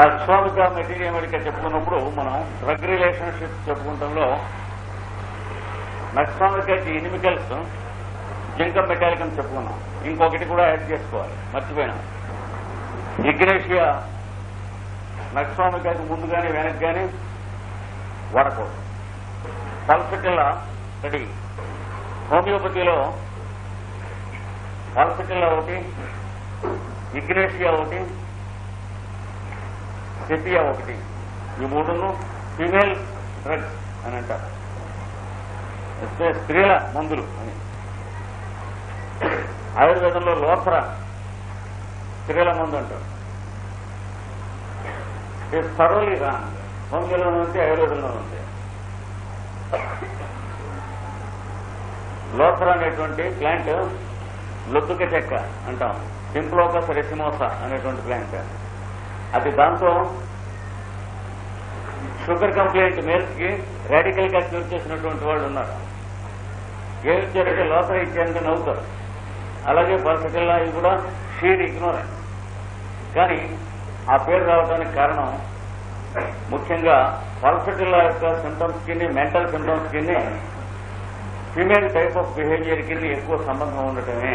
Nux vomica material medical చెప్పుకున్నప్పుడు మనం drug relationship చెప్పుకుంటంలో నక్స్వామికకి ఇనిమికల్స్ జింక metallic అని చెప్పుకున్నాం. ఇంకొకటి కూడా యాడ్ చేసుకోవాలి. మర్చిపోయినా. ఇగ్నేషియా నక్స్వామికకి ముందు కానీ వెనక్కి కానీ వాడకూడదు. Pulsatilla ready. హోమియోపతిలో పల్పిటిల్ల ఒకటి ఇగ్నేషియా ఒకటి సెపియా ఒకటి. ఈ మూడును ఫిమేల్ డ్రగ్స్ అని అంటారు. అంటే స్త్రీల మందులు అని. ఆయుర్వేదంలో లోపర స్త్రీల మందు అంటారు. ఇది థరోలీ ఉంది ఆయుర్వేదంలో ఉంది. లోపర అనేటువంటి ప్లాంట్ లొద్దుక చెక్క అంటాం. సింప్లోకస్ రెసిమోసా అనేటువంటి ప్లాంట్. అది దాంతో షుగర్ కంప్లైంట్ మేల్స్కి రాడికల్గా క్యూర్ చేసినటువంటి వాళ్ళు ఉన్నారు. ఏమి ఇచ్చారంటే లోపల ఇచ్చారంటే నవ్వుతారు. అలాగే పల్సటిల్లా ఇది కూడా షీడ్ ఇగ్నోరెన్స్ కానీ ఆ పేరు రావడానికి కారణం ముఖ్యంగా పల్సటిల్లా యొక్క సింటమ్స్కి మెంటల్ సింటమ్స్కి ఫిమేల్ టైప్ ఆఫ్ బిహేవియర్కి ఎక్కువ సంబంధం ఉండటమే.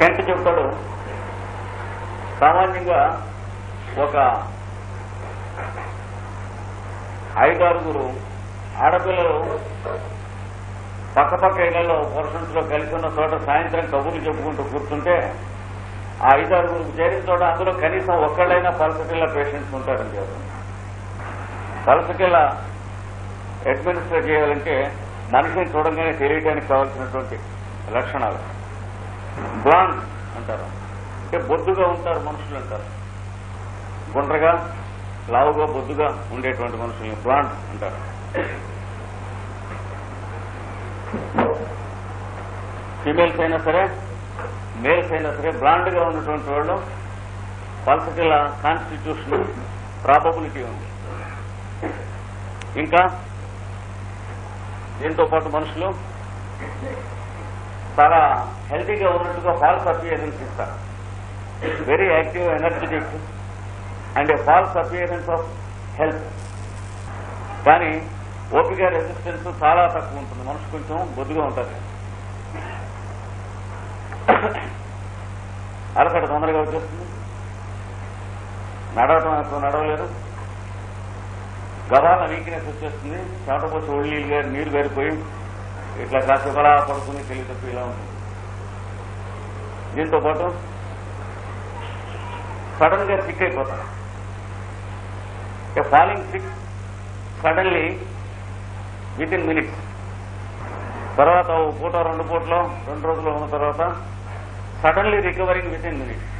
పెంట చెప్తాడు సామాన్యంగా ఒక ఐదారుగురు ఆడపిల్లలు పక్కపక్క ఇళ్ళలో పురుషులతో కలిసి ఉన్న చోట సాయంత్రం కబుర్లు చెప్పుకుంటూ కూర్చుంటే ఆ ఐదారుగురు చేరిన చోట అందులో కనీసం ఒక్కళ్ళైనా పలసకిళ్ళ పేషెంట్స్ ఉంటారని చెప్తుంది పలసకిళ్ళ అడ్మినిస్టర్ చేయాలంటే మనిషిని చూడంగానే తెలియడానికి కావాల్సినటువంటి లక్షణాలు. బ్లాండ్ అంటారు. అంటే బొద్దుగా ఉంటారు మనుషులు అంటారు. గుండ్రగా లావుగా బొద్దుగా ఉండేటువంటి మనుషుల్ని బ్లాండ్ అంటారు. ఫీమేల్స్ అయినా సరే మేల్స్ అయినా సరే బ్లాండ్గా ఉన్నటువంటి వాళ్ళు పల్సటిల కాన్స్టిట్యూషన్ ప్రాబబిలిటీ ఉంది. ఇంకా దీంతో పాటు మనుషులు చాలా హెల్తీగా ఉన్నట్టుగా ఫాల్స్ అపియరెన్స్ ఇస్తారు. Very active energetic and a false appearance of health కానీ ఓపిక రెసిస్టెన్స్ చాలా తక్కువ ఉంటుంది. మనిషి కొంచెం బొద్దుగా ఉంటుంది అలసట తొందరగా వచ్చేస్తుంది. నడవటం ఎక్కువ నడవలేదు. గబాల వీక్నెస్ వచ్చేస్తుంది. చెమటపోసి ఒళ్ళీలుగా నీరు గారిపోయి ఇట్లా కాసేపు అలా పడుతుంది తెలివి ఇలా ఉంటుంది. దీంతో పాటు సడన్గా సిక్ అయిపోతారు falling sick suddenly within minutes. తర్వాత ఓ పూట రెండు పూటలో రెండు రోజులు ఉన్న తర్వాత suddenly recovering within minutes.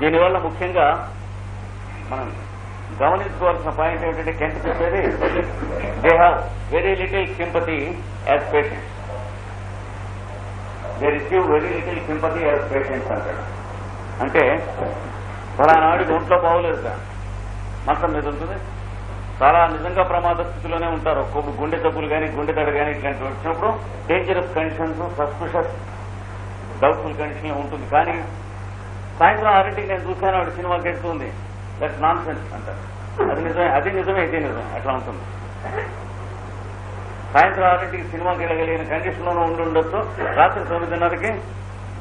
దీనివల్ల ముఖ్యంగా మనం గమనించుకోవాల్సిన పాయింట్ ఏంటంటే కెంట్ చెప్పేది they have very little sympathy as patient they receive very little sympathy as patients అంటాడు అంటే ఫలానాడికి ఒంట్లో బాగోలేదు సార్. మంచం మీద ఉంటుంది. చాలా నిజంగా ప్రమాద స్థితిలోనే ఉంటారు. ఒక్కొక్క గుండె జబ్బులు కానీ గుండె దడ కానీ ఇట్లాంటివి వచ్చినప్పుడు dangerous conditions suspicious doubtful condition ఉంటుంది. కానీ సాయంత్రం ఆరింటికి నేను చూశాను ఆవిడ సినిమాకి వెళ్తుంది దట్ నాన్ సెన్స్ అంటారు. అది నిజమే అది నిజమే ఇది నిజమే. అట్లా ఉంటుంది. సాయంత్రం ఆరింటికి సినిమాకి వెళ్ళగలిగిన కండిషన్లోనే ఉండి రాత్రి తొమ్మిదిన్నరకి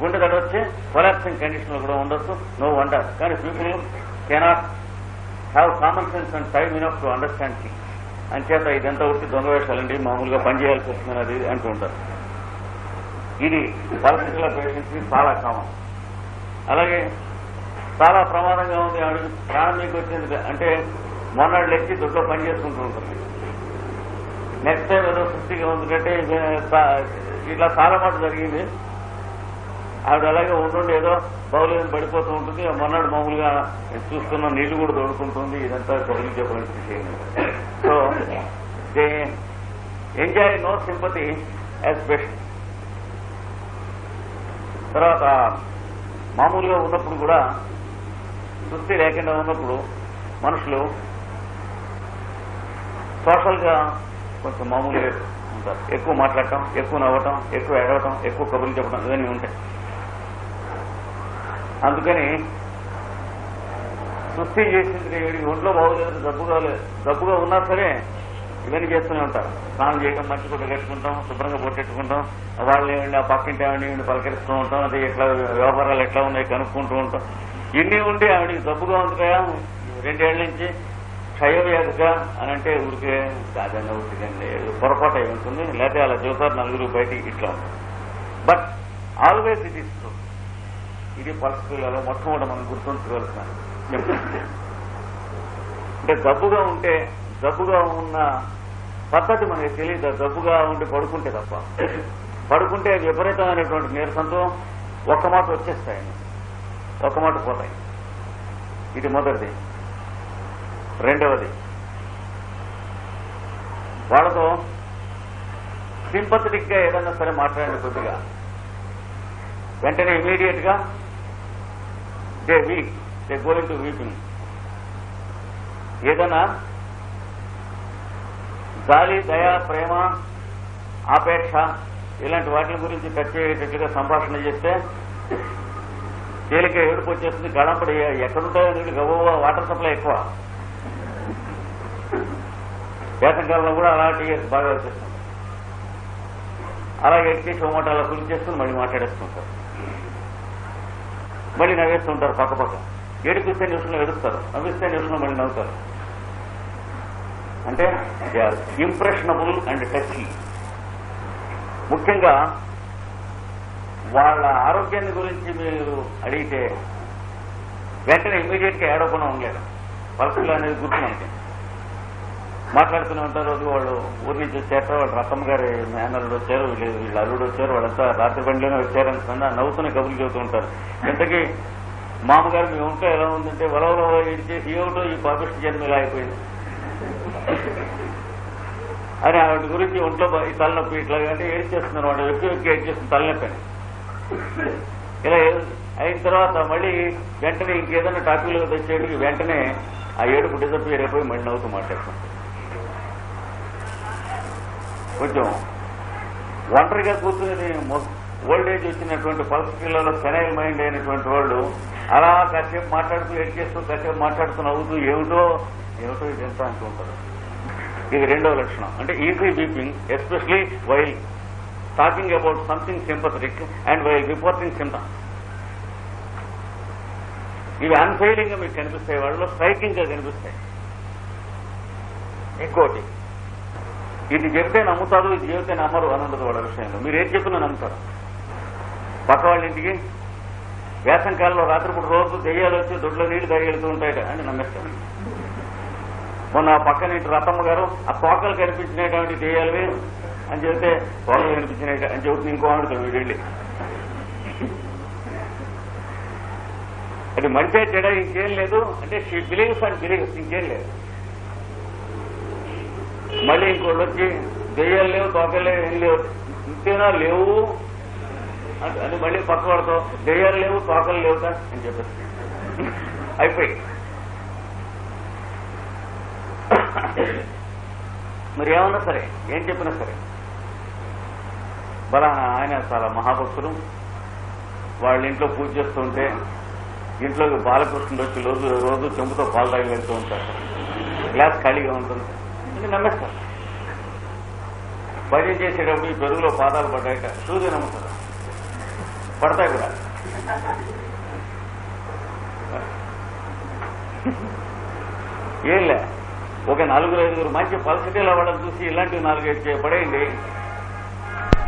గుండె దడ వచ్చి కొలాప్సింగ్ కండిషన్లో కూడా ఉండొచ్చు. నో వండర్ కానీ people cannot have common sense and time enough to understand thing అంచేత ఇదంతా వచ్చి దొంగ వేషాలండి మామూలుగా పనిచేయాల్సి వస్తుంది అది అంటూ ఉంటారు. ఇది పరిస్థితుల పేషెంట్స్ చాలా కామన్. అలాగే చాలా ప్రమాదంగా ఉంది. ఆవిడ ప్రాణం మీకు వచ్చింది అంటే మొన్నటి లెక్కి దొడ్లో పని చేసుకుంటూ ఉంటుంది నెక్స్ట్ టైం ఏదో సృష్టిగా ఉంది ఇట్లా చాలా మాట జరిగింది. ఆవిడ అలాగే ఉంటుండి ఏదో బౌలేదని పడిపోతూ ఉంటుంది. మొన్నటి మామూలుగా చూస్తున్న నీళ్ళు కూడా తోడుకుంటుంది. ఇదంతా కబుర్లు చెప్పడానికి విషయం so they enjoy no sympathy as best. తర్వాత మామూలుగా ఉన్నప్పుడు కూడా తృప్తి లేకుండా ఉన్నప్పుడు మనుషులు సోషల్గా కొంచెం మామూలుగా ఉంటారు ఎక్కువ మాట్లాడటం ఎక్కువ నవ్వటం ఎక్కువ ఎడవటం ఎక్కువ కబుర్లు చెప్పడం ఇవన్నీ ఉంటాయి. అందుకని సుస్థి చేసింది వీడికి ఒంట్లో బాగోలేదు జబ్బుగా లేదు జబ్బుగా ఉన్నా సరే ఇవన్నీ చేస్తూనే ఉంటారు. స్నానం చేయడం మంచి గుడ్డ కట్టుకుంటాం శుభ్రంగా పొట్టెట్టుకుంటాం వాళ్ళు ఏమండి ఆ పక్కింటి ఆవిడ పలకరిస్తూ ఉంటాం అది ఎట్లా వ్యవహారాలు ఎట్లా ఉన్నాయి కనుక్కుంటూ ఉంటాం. ఇన్ని ఉండి ఆవిడకి దబ్బుగా ఉంది కదా రెండేళ్ళ నుంచి క్షయవ్యాధిగా అని అంటే ఊరికే కాదంగా ఊరికండి పొరపాటు అయి ఉంటుంది. లేకపోతే అలా చూసారు నలుగురు బయటికి ఇట్లా ఉంటుంది but always it is true ఇది పరిస్థితులలో మొట్టమొదటి మనం గుర్తుంచుకోవాల్సిన అంటే జబ్బుగా ఉంటే జబ్బుగా ఉన్న పద్ధతి మనకి తెలియదు జబ్బుగా ఉండి పడుకుంటే తప్ప. పడుకుంటే విపరీతమైనటువంటి నీరసంతో ఒక్క మాట వచ్చేస్తాయి ఒక్క మాట పోతాయి. ఇది మొదటిది. రెండవది. వాళ్ళతో సింపథటిక్గా ఏదన్నా సరే మాట్లాడండి కొద్దిగా. వెంటనే ఇమీడియట్గా they weep they going to weeping ఏదైనా గాలి దయ ప్రేమ ఆపేక్ష ఇలాంటి వాటి గురించి టచ్ సంభాషణ చేస్తే తేలిక ఏడుపు వచ్చేస్తుంది గడంపడి ఎక్కడుంటాయో నీళ్ళు గవ్వ వాటర్ సప్లై ఎక్కువ. వేసంకాలంలో కూడా అలాంటి బాగా వచ్చేస్తుంది అలాగే ఎక్కి చోమట అలా కులి చేసుకుని మళ్ళీ మాట్లాడేస్తుంటారు. మళ్ళీ నవ్వేస్తుంటారు పక్క పక్క. ఏడిపిస్తే నిమిషంలో ఏడుస్తారు నవ్విస్తే నిమిషంలో మళ్ళీ నవ్వుతారు. అంటే they are impressionable and touch ముఖ్యంగా వాళ్ళ ఆరోగ్యాన్ని గురించి మీరు అడిగితే వెంటనే ఇమీడియట్గా ఏడవకుండా ఉండేది పరిస్థితులు అనేది గుర్తు మనకి మాట్లాడుతూనే ఉంటారు. రోజు వాళ్ళు ఊరి నుంచి వచ్చారు వాళ్ళ రత్తమ్మ గారి మేనల్లుడు వచ్చారు వీళ్ళు అల్లుడు వచ్చారు వాళ్ళంతా రాత్రి బండిలోనే వచ్చారనుకున్నా నవ్వుతూనే కబుర్లు చెబుతూ ఉంటారు. ఇంతకీ మామగారు మీ ఒంట్లో ఎలా ఉందంటే వలవలో ఇడిచేసి ఏమిటో ఈ పాపిష్టి జన్మ ఇలా అయిపోయింది. అని ఆవిడ గురించి ఒంట్లో ఈ తలనొప్పి ఇట్లా అంటే ఏం చేస్తున్నారు వాడు ఎక్కువ ఎక్కువ ఏడ్ చేస్తుంది తలనొప్పి. ఇలా అయిన తర్వాత మళ్ళీ వెంటనే ఇంకేదైనా టాపిక్లు తెచ్చేటికి వెంటనే ఆ ఏడుపు డిసప్పియర్ అయిపోయి మళ్ళీ నవ్వుతూ మాట్లాడుకుంటాం కొంచెం ఒంటరిగా కూర్చుని ఓల్డ్ ఏజ్ వచ్చినటువంటి పరిస్థితులలో సెనైల్ మైండ్ అయినటువంటి వాళ్ళు అలా కాసేపు మాట్లాడుతూ ఎడ్ చేస్తూ కాసేపు మాట్లాడుతూ నవ్వుతూ ఏమిటో ఏమిటో ఇదంతా అనుకుంటారు ఇది రెండవ లక్షణం. అంటే easy weeping especially while talking about something sympathetic and while reporting symptoms ఇవి అన్ఫెయిలింగ్గా మీకు కనిపిస్తాయి వాళ్ళలో స్ట్రైకింగ్గా కనిపిస్తాయి. ఇంకోటి ఇది చెప్తే నమ్ముతారు ఇది చెబితే నమ్మరు అని ఉండదు వాళ్ళ విషయంలో. మీరు ఏది చెప్పినా నమ్ముతారు. పక్క వాళ్ళ ఇంటికి వేసంకాలంలో రాత్రిపూట రోజు దెయ్యాలు వచ్చి దొడ్లో నీళ్ళు తాగెళ్తూ ఉంటాయట అని నమ్మేస్తాను మొన్న ఆ పక్కన ఇటు రతమ్మ గారు ఆ తోకలు కనిపించినటువంటి దెయ్యాలవి అని చెబితే తోకలు కనిపించినాయి అని చెబుతుంది ఇంకో ఆవిడతో వీడెళ్ళి. అది మంచి చెడ ఇంకేం లేదు. అంటే షీ బిలీవ్స్ అండ్ బిలీవ్స్ ఇంకేం లేదు. మళ్ళీ ఇంకోటి వచ్చి దెయ్యాలు లేవు తోకలు లేవు ఏం లేవు. ఇంతేనా లేవు? అని మళ్ళీ పక్క పడతావు. దెయ్యాలు లేవు తోకలు లేవుతా అని చెప్పారు అయిపోయి. మరి ఏమన్నా సరే ఏం చెప్పినా సరే. బలానా ఆయన చాలా మహాభక్తులు వాళ్ళ ఇంట్లో పూజ చేస్తుంటే ఇంట్లోకి బాలకృష్ణుడు వచ్చి రోజు రోజు చెంపుతో పాలు తాగి వెళ్తూ ఉంటారు. గ్లాస్ ఖాళీగా ఉంటుంది. ఇది నమ్మేస్తారు భజన చేసేటప్పుడు ఈ పెరుగులో పాదాలు పడ్డాక సూర్య నమ్ముతారు. పడతాయి కూడా. ఏంలే ఒక నలుగురు ఐదుగురు మంచి పల్సిటీల వాళ్ళని చూసి ఇలాంటివి నాలుగైదు ఐదు పడేయండి.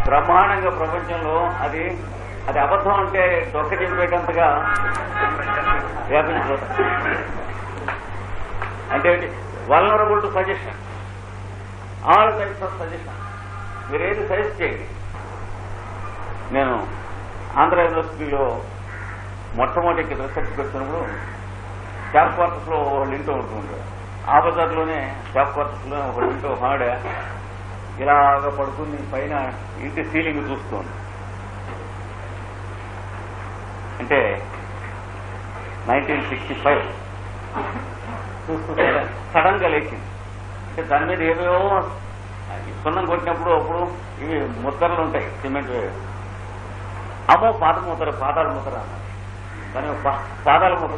బ్రహ్మాండంగా ప్రపంచంలో అది అది అబద్ధం అంటే దొక్క చింపేటంతగా వ్యాపించిపోతాయి. అంటే vulnerable to suggestion. All types of suggestion మీరు ఏది సజెస్ట్ చేయండి. నేను ఆంధ్ర యూనివర్సిటీలో మొట్టమొదటి రీసెర్చ్ పెట్టినప్పుడు క్యాప్ క్వార్టర్స్లో వాళ్ళు ఇంటూ ఉంటుంది ఆ బజార్లోనే క్యాప్ క్వార్టర్స్లో ఒక ఇంటో ఆవిడ ఇలాగ పడుకుని పైన ఇంటి సీలింగ్ చూస్తుంది. అంటే నైన్టీన్ సిక్స్టీ ఫైవ్ చూస్తుంటే సడన్గా లేచింది. దాని మీద ఏవేవో సున్నం కొట్టినప్పుడు అప్పుడు ఇవి ముద్రలు ఉంటాయి సిమెంట్ అమ్మో పాత ముద్ర పాదాల ముద్ర. దాని కానీ పాదాల ముద్ర.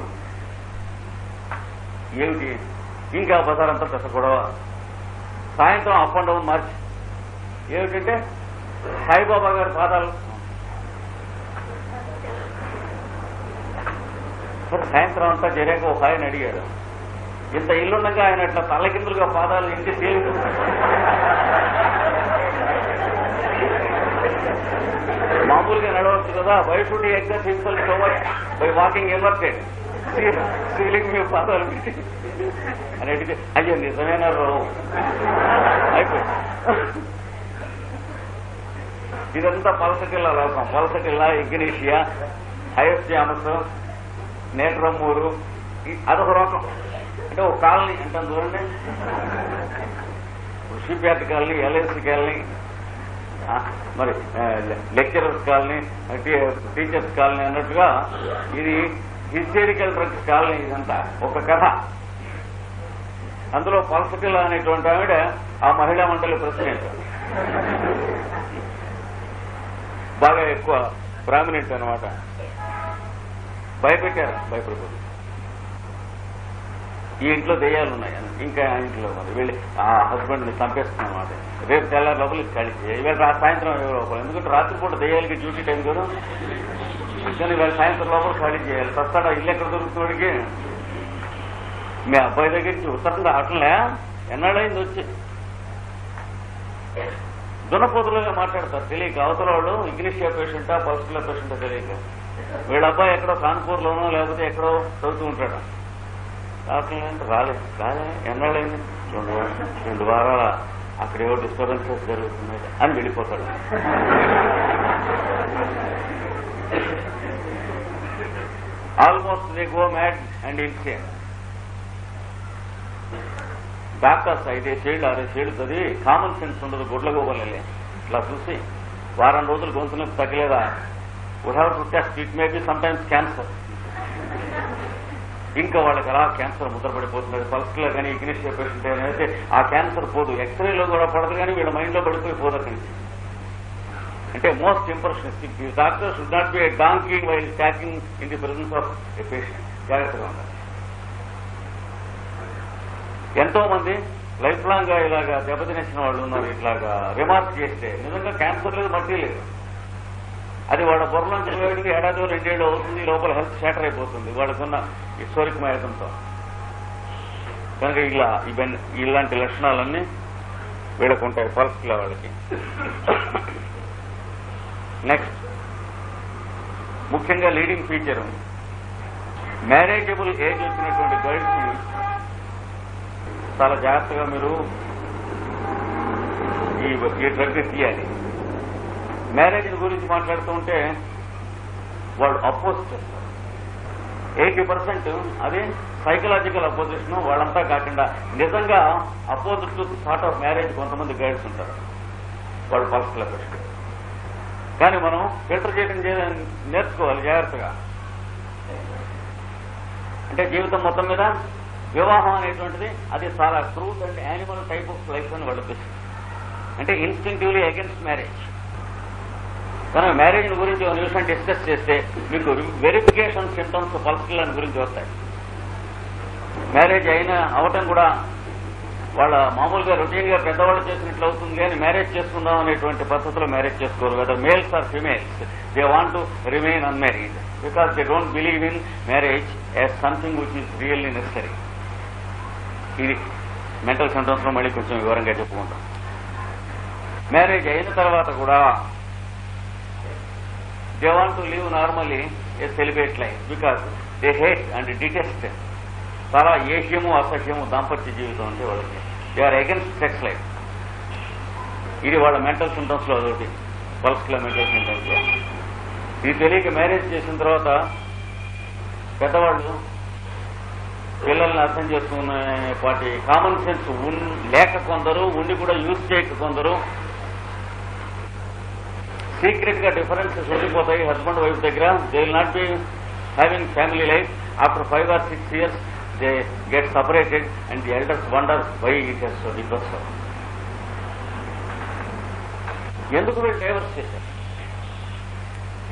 ఏమిటి? ఇంకా బజారంతా పెద్ద గొడవ. సాయంత్రం అప్ అండ్ డౌన్ మార్చి. ఏమిటంటే సాయిబాబా గారి పాదాలు. సాయంత్రం అంతా జరిగాక ఒక ఆయన అడిగారు. ఇంత ఇల్లుండగా ఆయన అట్లా తలకిందులుగా పాదాలు ఇంటి తేలి మామూలుగా నడవచ్చు కదా why should exact simple so much by walking inverted ceiling మీ పాదాలు పెట్టి అని అడిగితే అయ్యో నిజమైన రావు అయిపోయింది. ఇదంతా పలసటిల్ల లోకం. పలసటిల్ల ఇగ్నీషియా హయస్యామస్ నేట్రమ్మూరు ఈ- అదొక రోకం అంటే ఒక కాలనీ అంటాం చూడండి షిప్యార్డ్ కాలనీ ఎల్ఐసి కాలనీ మరి లెక్చరర్స్ కాలనీ టీచర్స్ కాలనీ అన్నట్టుగా ఇది హిస్టరికల్ డ్రగ్స్ కాలనీ ఇదంతా ఒక కథ. అందులో పల్సటిల అనేటువంటి ఆవిడ ఆ మహిళా మండలి ప్రెసిడెంట్. బాగా ఎక్కువ ప్రామినెంట్ అనమాట భయపెట్టారు భయపడిపోతుంది ఈ ఇంట్లో దెయ్యాలు ఉన్నాయి. ఇంకా ఇంట్లో మరి వెళ్ళి ఆ హస్బెండ్ని చంపేస్తున్నమాట రేపు తెల్లారి లోపల ఇది ఖాళీ ఇవాళ సాయంత్రం ఎవరో ఎందుకంటే రాత్రిపూట దెయ్యాలకి డ్యూటీ టైం కదా. కానీ ఇవాళ సాయంత్రం లోపల ఖాళీ చేయాలి. సస్తాడా ఇల్లు ఎక్కడ దొరుకుతుడికి మీ అబ్బాయి దగ్గర నుంచి ఉత్తరం రావట్లే ఎన్నాళ్ళైంది వచ్చి? దునపోతులుగా మాట్లాడతారు. తెలియక అవతల వాళ్ళు ఇగ్నిషియా పేషెంటా పల్స్కులర్ పేషెంటా తెలియక. వీళ్ళ అబ్బాయి ఎక్కడో కాన్పూర్లోనో లేకపోతే ఎక్కడో చదువుతూ ఉంటాడు. రావట్లేదు రాలేదు. రాలే ఎన్నాళ్ళైంది? రెండు వారాలు రెండు వారాల. అక్కడేవో డిస్టర్బెన్సెస్ జరుగుతున్నాయి అని వెళ్ళిపోతాడు. Almost they go mad and insane doctors ఐదేసేళ్ళు ఆరేసేళ్ళు చదివి కామన్ సెన్స్ ఉండదు గుడ్ల గోగలే ఇట్లా చూసి వారం రోజులు గొంతు నొప్పి తగ్గలేదా? We have to test it may be some times cancer ఇంకా వాళ్ళకి అలా క్యాన్సర్ ముద్రపడిపోతున్నది. పల్స్లో కానీ ఇగ్నేషియా పేషెంట్ అయితే ఆ క్యాన్సర్ పోదు. ఎక్స్రేలో కూడా పడదు కానీ వీళ్ళ మైండ్లో పడిపోయి పోదు అక్కడి అంటే most impressionistic doctor should not be talking while stalking in the presence of a patient జాగ్రత్తగా ఉండాలి. ఎంతో మంది లైఫ్ లాంగ్గా ఇలాగా దెబ్బతినేసిన వాళ్ళు ఉన్నారు. ఇట్లాగా రిమార్క్ చేస్తే. నిజంగా క్యాన్సర్ లేదు మట్టి లేదు. అది వాళ్ళ బుర్రలోంచి వేడికి ఏడాది రెండేళ్ళు అవుతుంది లోపల హెల్త్ షాటర్ అయిపోతుంది. వాళ్ళకున్న హిస్టోరిక్ మ్యాగంతో కనుక ఇలా ఇవన్నీ ఇలాంటి లక్షణాలన్నీ వీళ్ళకు ఉంటాయి పల్స్ల వాళ్ళకి. నెక్స్ట్ ముఖ్యంగా లీడింగ్ ఫీచర్ మ్యారేజబుల్ ఏజ్ వచ్చినటువంటి గర్ల్స్ చాలా జాగ్రత్తగా మీరు ఈ ఈ డ్రగ్ తీయాలి. మ్యారేజ్ గురించి మాట్లాడుతూ ఉంటే వాళ్ళు అపోజ్ చేస్తారు. ఎయిటీ పర్సెంట్ అది సైకలాజికల్ అపోజిషన్ వాళ్ళంతా కాకుండా నిజంగా opposite to thought of marriage కొంతమంది గైడ్స్ ఉంటారు. వాళ్ళు పర్సనల్ అఫెక్షన్ కానీ మనం ఫిల్టర్ చేయడం నేర్చుకోవాలి జాగ్రత్తగా. అంటే జీవితం మొత్తం మీద వివాహం అనేటువంటిది అది చాలా truth and animal type of life అని వాళ్ళు అంటే ఇన్స్టింక్టివ్లీ అగెన్స్ట్ మ్యారేజ్ మనం మ్యారేజ్ గురించి ఒక నిమిషం డిస్కస్ చేస్తే మీకు వెరిఫికేషన్ సిమ్టమ్స్ పల్స్కిల్ గురించి వస్తాయి. మ్యారేజ్ అయిన అవటం కూడా వాళ్ళ మామూలుగా రొటీన్గా పెద్దవాళ్ళు చేసినట్లు అవుతుంది కానీ మ్యారేజ్ చేసుకుందాం అనేటువంటి పద్ధతిలో మ్యారేజ్ చేసుకోరు కదా. Males or females they want to remain unmarried because they don't believe in marriage as something which is really necessary ఇది మెంటల్ సెంటర్స్లో మళ్ళీ కొంచెం వివరంగా చెప్పుకుంటాం. మ్యారేజ్ అయిన తర్వాత కూడా they want to live normally a celebrate life because they hate and detest చాలా ఏహ్యము అసహ్యము దాంపత్య జీవితం అంటే వాళ్ళకి. They are against sex life ఇది వాళ్ళ మెంటల్ సిమ్టమ్స్లో అదొకటి. పల్స్కులర్ మెంటల్ సిమ్టమ్స్లో. ఇది తెలియక మ్యారేజ్ చేసిన తర్వాత పెద్దవాళ్ళు పిల్లల్ని అర్థం చేసుకునే వాటి కామన్ సెన్స్ లేక కొందరు ఉండి కూడా యూజ్ చేయక కొందరు సీక్రెట్గా డిఫరెన్సెస్ ఉండిపోతాయి. హస్బెండ్ వైఫ్ దగ్గర they will not be having family life after five or six years they get separated and the elders wonder why it has divorce ఎందుకు వీళ్ళు డైవర్స్ చేశారు?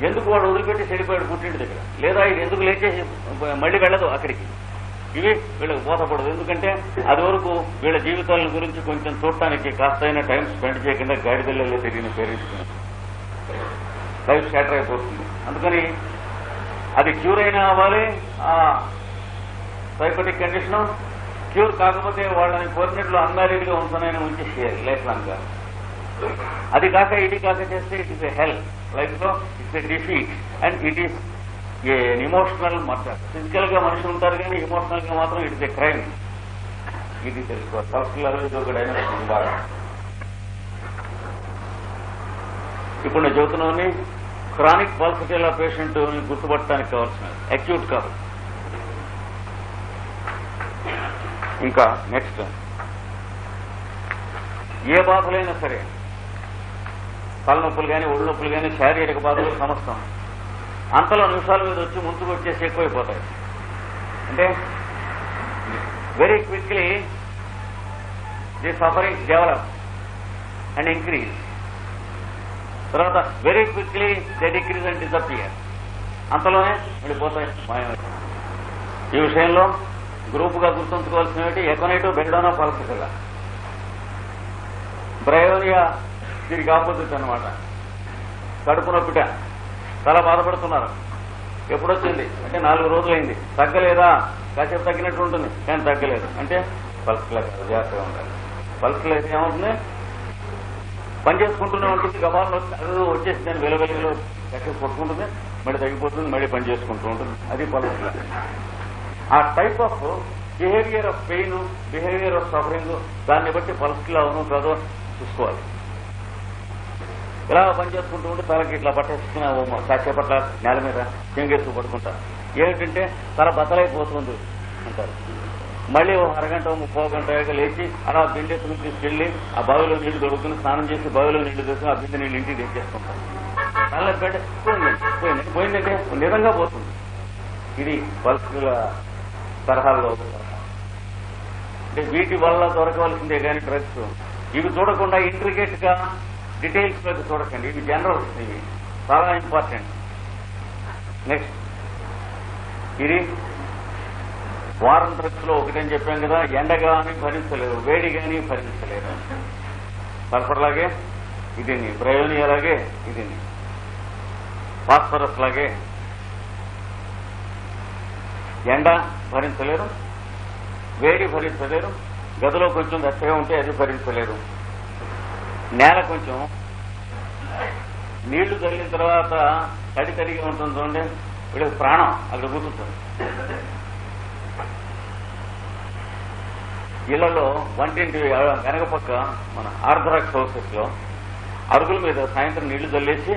ఎందుకు వాడు వదిలిపెట్టి చెడిపోయాడు పుట్టింటి దగ్గర? లేదా ఇది ఎందుకు లేచేసి మళ్ళీ వెళ్ళదు అక్కడికి? ఇవి వీళ్ళకి బోధపడదు. ఎందుకంటే అది వరకు వీళ్ళ జీవితాల గురించి కొంచెం చూడటానికి కాస్త టైం స్పెండ్ చేయకుండా గాడిదల్లో తిరిగిన పేరెంట్స్ లైఫ్ స్టాటర్ అయిపోతుంది అందుకని అది క్యూర్ అయినా అవ్వాలి ఆ సైకోటిక్ కండిషన్ క్యూర్ కాకపోతే వాళ్ళని కోరినట్లు అన్మ్యారీడ్గా ఉంటున్నాయని ఉంచేసేయాలి లైఫ్ లాంగ్గా. అది కాక ఇది కాక చేస్తే ఇట్ ఇస్ ఎ హెల్త్ లైఫ్లో it's a defeat and it is emotional murder ఫిజికల్గా మనుషులు ఉంటారు కానీ ఇమోషనల్గా మాత్రం ఇట్స్ ఎ క్రైమ్ ఇది తెలుసుకోవాలి. పర్సనల్ ఇది ఒక ఇప్పుడు నేను చెబుతున్నాను క్రానిక్ పల్సటిలా పేషెంట్ గుర్తుపట్టడానికి కావాల్సిన అక్యూట్ కాదు. ఇంకా నెక్స్ట్ ఏ బాధలైనా సరే తలనొప్పులు కానీ ఒళ్ళు నొప్పులు కానీ శారీరక బాధలు సమస్తం. అంతలో నిమిషాల మీద వచ్చి ముందుకు వచ్చేసి ఎక్కువైపోతాయి అంటే very quickly the suffering develop and increase తర్వాత very quickly they decrease and disappear అంతలోనే వెళ్ళిపోతాయి మాయమైపోతాయి ఈ విషయంలో గ్రూపుగా గుర్తుంచుకోవాల్సినవి ఎకనైటో బెల్డోనో పలసగా బ్రయోనియా దీనికి ఆపోజిట్ అనమాట కడుపు నొప్పిట. చాలా బాధపడుతున్నారు. ఎప్పుడొచ్చింది? అంటే నాలుగు రోజులైంది. తగ్గలేదా? కాసేపు తగ్గినట్టు ఉంటుంది. కానీ తగ్గలేదు. అంటే పల్స్ కాదు జాగ్రత్తగా ఉండాలి. పల్స్ అయితే ఏమవుతుంది? పని చేసుకుంటూనే ఉంటుంది గబాల్లో అదో వచ్చేసి దాన్ని వెలుగులో ఎక్కడ కొట్టుకుంటుంది మళ్ళీ తగ్గిపోతుంది మళ్ళీ పని చేసుకుంటూ ఉంటుంది. అది పల్స్ ఆ type of behaviour of pain behaviour of suffering దాన్ని బట్టి పల్స్కి అవును కాదో చూసుకోవాలి. ఇలా పని చేసుకుంటూ ఉంటే తలకి ఇట్లా పట్టేసుకున్న పట్ల నేల మీద చెంగేస్తూ పడుకుంటా. ఏమిటంటే తల బద్దలైపోతుంది అంటారు. మళ్ళీ ఓ అరగంట ముప్పో గంట లేచి అలా బిండి ఎత్తుకుని తీసుకెళ్ళి ఆ బావిలో నీళ్ళు దొరుకుతుంది స్నానం చేసి బావిలో నీళ్ళు తీసుకుని ఆ బిందె నీళ్ళు ఇంటికి తెచ్చేసుకుంటారు. నల్ల బెడ్ పోయిందండి పోయిందండి పోయిందంటే నిజంగా పోతుంది. ఇది పరిస్థితుల తరహాల్లో అంటే వీటి వల్ల దొరకవలసిందే కానీ డ్రగ్స్ ఇవి చూడకుండా ఇంట్రికేట్గా డీటెయిల్స్ మీద చూడకండి. ఇవి జనరల్ ఇవి. చాలా ఇంపార్టెంట్ నెక్స్ట్ ఇది వారం డ్రగ్స్లో ఒకటని చెప్పాం కదా ఎండ కానీ భరించలేదు వేడి కానీ భరించలేదు. సల్ఫర్ లాగే ఇది బ్రయోని అలాగే ఇది ఫాస్ఫరస్ లాగే. ఎండ భరించలేరు వేడి భరించలేరు గదిలో కొంచెం గట్టిగా ఉంటే అది భరించలేరు నేల కొంచెం నీళ్ళు తగిలిన తర్వాత తడి తడిగా ఉంటుంది చూడండి. ప్రాణం అక్కడ కూర్చుంటుంది. ఇళ్ళలో వంటింటి వెనక పక్క మన ఆర్థరాక్స్ హౌసెస్లో అరుగుల మీద సాయంత్రం నీళ్ళు చల్లేసి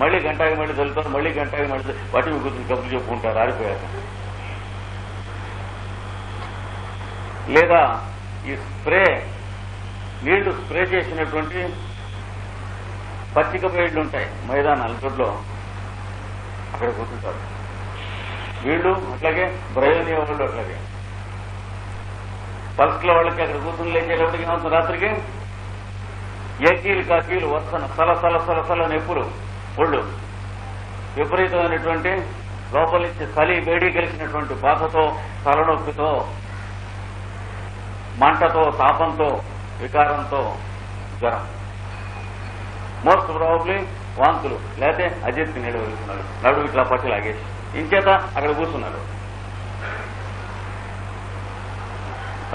మళ్ళీ గంటాకి మళ్ళీ చల్లుతారు మళ్ళీ గంటాకి మళ్ళీ వాటి కూర్చుని కబుర్లు చెప్పుకుంటారు ఆరిపోయాక. లేదా ఈ స్ప్రే నీళ్ళు స్ప్రే చేసినటువంటి పచ్చిక బయళ్ళు ఉంటాయి మైదానాల దొడ్లో అక్కడ కూర్చుంటారు. వీళ్ళు అట్లాగే బ్రయోనియా వాళ్ళు అట్లాగే. పల్స్ల వాళ్ళకి అక్కడ కూర్చుని లేచేటప్పటికి ఏమవుతుంది రాత్రికి? ఏకీలు కాకీలు వస్తున్న సల సల సల సల నెప్పులు ఒళ్ళు. విపరీతమైనటువంటి లోపల నుంచి చలి వేడి కలిసినటువంటి బాధతో తలనొప్పితో మంటతో తాపంతో వికారంతో జ్వరం. మోస్ట్ ప్రాబబ్లీ వాంతులు. లేకపోతే అజిత్ నీళ్ళు వెళ్తున్నాడు నడువు ఇట్లా పట్టి లాగేసి. ఇంచేత అక్కడ కూర్చున్నాడు.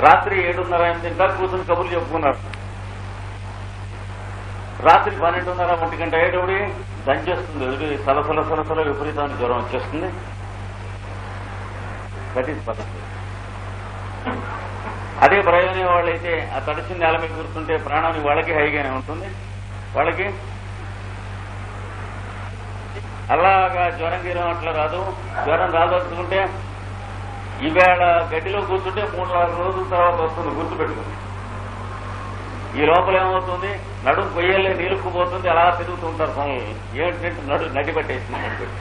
రాత్రి ఏడున్నర ఎనిమిది ఇంకా కూర్చుని కబుర్లు చెప్పుకున్నారు. రాత్రి పన్నెండున్నర ఒంటి గంట అయ్యేటప్పుడు దంచేస్తుంది ఎదుటి సలసల సలసల విపరీతమైన జ్వరం వచ్చేస్తుంది. దట్ ఈస్ పద్ధతి అదే ప్రయోజనం వాళ్ళైతే ఆ తడిసిన నేల మీద కూర్చుంటే ప్రాణాన్ని వాళ్ళకి హైగానే ఉంటుంది. వాళ్ళకి అలాగా జ్వరం గీరం అట్లా రాదు. జ్వరం రాదలుచుకుంటే ఈవేళ గడ్డిలో కూర్చుంటే మూడు నాలుగు రోజుల తర్వాత వస్తుంది గుర్తుపెట్టుకుని ఈ లోపల ఏమవుతుంది? నడుము పొయ్యలే నీరుక్కుపోతుంది అలా తిరుగుతుంటారు ఉంటారు ఏంటంటే నడు నడి పట్టేసింది నడిపెట్టి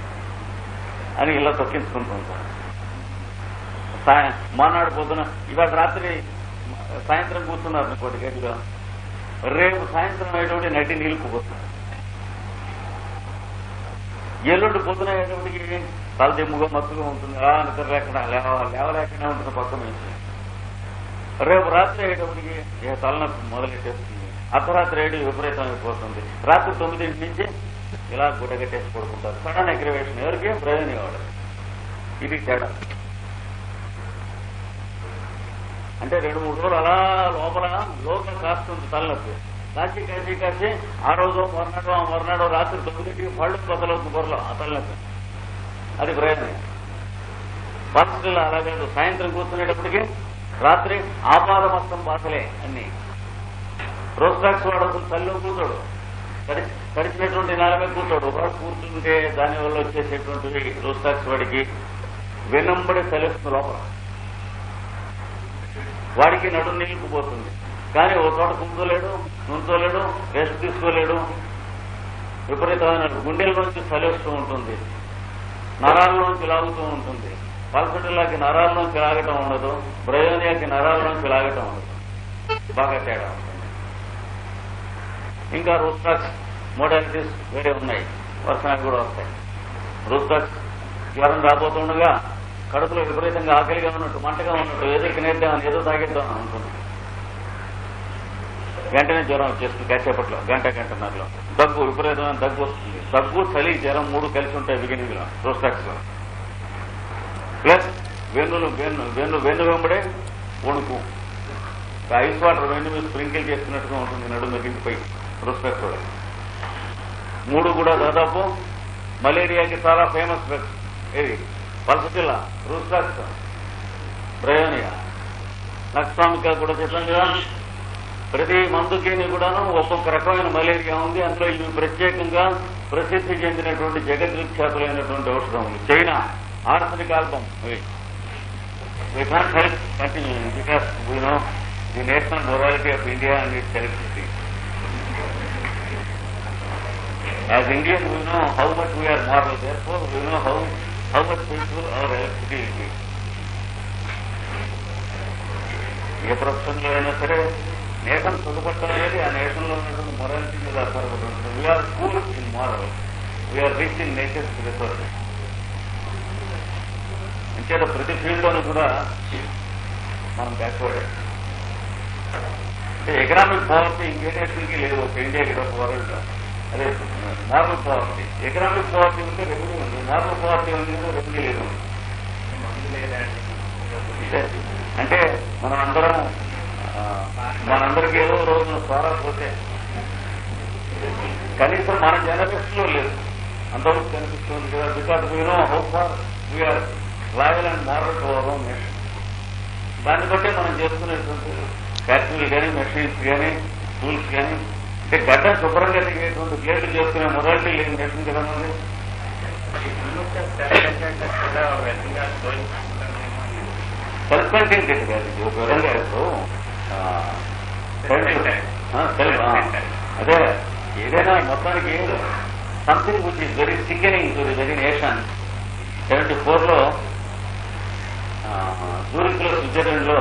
అని ఇలా తొక్కించుకుంటుంటారు సాయం మానాడు పొద్దున ఇవాళ రాత్రి సాయంత్రం కూర్చున్నారు ఇంకోటి గడ్డిలో. రేపు సాయంత్రం అయ్యేటువంటి నడి నీళ్ళకుపోతుంది ఎల్లుండి పొద్దున అయ్యేటప్పటికి తల దిమ్ముగా మత్తుగా ఉంటుంది. ఆ నిద్ర లేకుండా లేవ లేవలేకుండా ఉంటుంది పక్క నుంచి రేపు రాత్రి అయ్యేటప్పటికి ఏ తలనొప్పి మొదలెట్టేస్తుంది. అర్ధరాత్రి ఏడు విపరీతం అయిపోతుంది. రాత్రి తొమ్మిదింటి నుంచి ఇలా గుడ్డగట్టేసి పడుకుంటారు. Sudden aggravation. ఎవరికి? ప్రయోజనం వాడు. ఇది తేడా. అంటే రెండు మూడు రోజులు అలా లోపల లోపల కాస్తుంది తలనొప్పి. కాచి కాచి కాచి ఆ రోజు మర్నాడు ఆ మర్నాడు రాత్రి తొమ్మిదింటికి పళ్ళు బద్దలవుతుంది బొరలో ఆ తలనొప్పి. అది ప్రయోజనం పరిస్థితులు అలాగే సాయంత్రం కూర్చునేటప్పటికి రాత్రి ఆపాదమస్తం బాసలే అన్ని. రోస్టాక్స్ వాడు అసలు తల్లి కూర్చోడు. తడిచినటువంటి నేల మీద కూర్చోడు. ఒకరోజు కూర్చుంటే దానివల్ల వచ్చేసేటువంటి రోస్టాక్స్ వాడికి వెనంబడి తెలుస్తుంది లోపల. వాడికి నడు నిలిపిపోతుంది కానీ ఓ చోట కుందులేడు నుంచోలేడు రెస్ట్ తీసుకోలేడు. విపరీతమైన గుండెల్లోంచి చలిస్తూ ఉంటుంది. నరాల్లోంచి లాగుతూ ఉంటుంది. పల్సటిల్లాకి నరాల్లోంచి లాగటం ఉండదు బ్రయోనియాకి నరాల్లోంచి లాగటం ఉండదు. బాగా తేడా ఉంటుంది. ఇంకా రూస్టాక్స్ మోడాలిటీస్ వేరే ఉన్నాయి. వర్షానికి కూడా వస్తాయి. రూస్టాక్స్ జ్వరం రాబోతుండగా కడుపులో విపరీతంగా ఆకలిగా ఉన్నట్టు మంటగా ఉన్నట్టు ఏదో తినేద్దామని ఏదో తాగేద్దాం అని ఉంటుంది. వెంటనే జ్వరం వచ్చేస్తుంది కాసేపట్లో గంట గంటన్నరలో. దగ్గు విపరీతమైన దగ్గు వస్తుంది. దగ్గు చలి జ్వరం మూడు కలిసి ఉంటాయి బిగినింగ్లో లో ప్లస్ వెన్నులు వెన్ను వెన్ను వెన్ను వెంబడే వణుకు. ఐస్ వాటర్ వెన్ను మీద స్ప్రింకిల్ చేస్తున్నట్టుగా ఉంటుంది నడుము ఎగిరిపై ప్రోస్టాక్స్ కూడా మూడు కూడా దాదాపు మలేరియాకి చాలా ఫేమస్ డ్రగ్స్ ఏది? Pulsatilla rhus tox bryonia nux vomica కూడా చెప్పాను కదా? ప్రతి మందుకేని కూడాను ఒక్కొక్క రకమైన మలేరియా ఉంది. అందులో ఇవి ప్రత్యేకంగా ప్రసిద్ధి చెందినటువంటి జగద్ విఖ్యాతులైనటువంటి ఉంది చైనా ఆర్థిక album the national morality of India అని తెలిసింది as Indian we know how much we are moral therefore know how how much people our a ప్రపంచంలో అయినా సరే నేషన్ సుఖపడటం అనేది ఆ నేషన్లో ఉన్నటువంటి మొరాలిటీ మీద ఆధారపడి ఉంటుంది we are cool in moral we are rich in nature resource అంచేత ప్రతి ఫీల్డ్లోనూ కూడా మనం బ్యాక్వర్డ్ అంటే ఎకనామిక్ పావర్టీ ఇంకే నేషన్కి లేదు. ఒక ఇండియాకి ఒక వరల్డ్ అదే నార్మల్ పావర్టీ ఎకనామిక్ పావర్టీ ఉంటే రెవెన్యూ ఉంది. నార్మల్ పావర్టీ ఉంది రెవెన్యూ లేదు. అంటే మనం అందరం మనందరికీ ఏదో రోజున ద్వారా పోతే. కనీసం మన జనరేషన్ లేదు. అందరూ కనిపిస్తుంది కదా. Because we know how far we are loyal and moral to our own nation దాన్ని బట్టే మనం చేసుకునేటువంటి ఫ్యాక్టరీలు కానీ మెషిన్స్ కానీ టూల్స్ కానీ అంటే గడ్డ శుభ్రంగా దిగేటువంటి ప్లేట్లు చేసుకునే మొదటి లేని నేషన్ కదా మరి. సస్పెండింగ్ కంటెంట్ కాదు ఒక విధంగా అదే ఏదైనా మొత్తానికి something which is very sickening to the very nation seventy ఫోర్లో సూరిక్లో స్విట్జర్లాండ్లో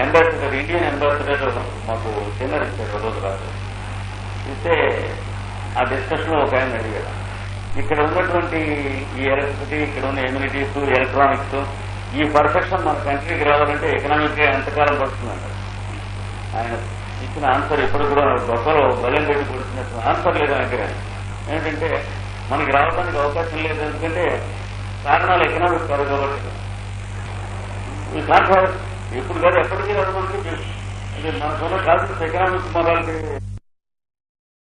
అంబాసిడర్ ఇండియన్ అంబాసిడర్ మాకు డిన్నర్ ఇచ్చారు రోజు రాదు ఇస్తే ఆ డిస్కషన్లో ఒక ఆయన అడిగాడు ఇక్కడ ఉన్నటువంటి ఈ ఎలక్ట్రిసిటీ ఇక్కడ ఉన్న ఎమ్యూనిటీస్ ఎలక్ట్రానిక్స్ ఈ పర్ఫెక్షన్ మన కంట్రీకి రావాలంటే ఎకనామిక్ ఎంతకాలం పడుతుందంట. ఆయన ఇచ్చిన ఆన్సర్ ఇప్పుడు కూడా గొప్పలో బలం పెట్టి కొడుతున్నట్టు ఆన్సర్ లేదు దగ్గర. ఏంటంటే మనకి రావడానికి అవకాశం లేదు. ఎందుకంటే కారణాలు ఎకనామిక్ కాదు కాబట్టి. ఈ ఇప్పుడు కాదు ఎప్పటికీ రాదు మనకి. మన సొంత కాదు ఎకనామిక్ మొదలకి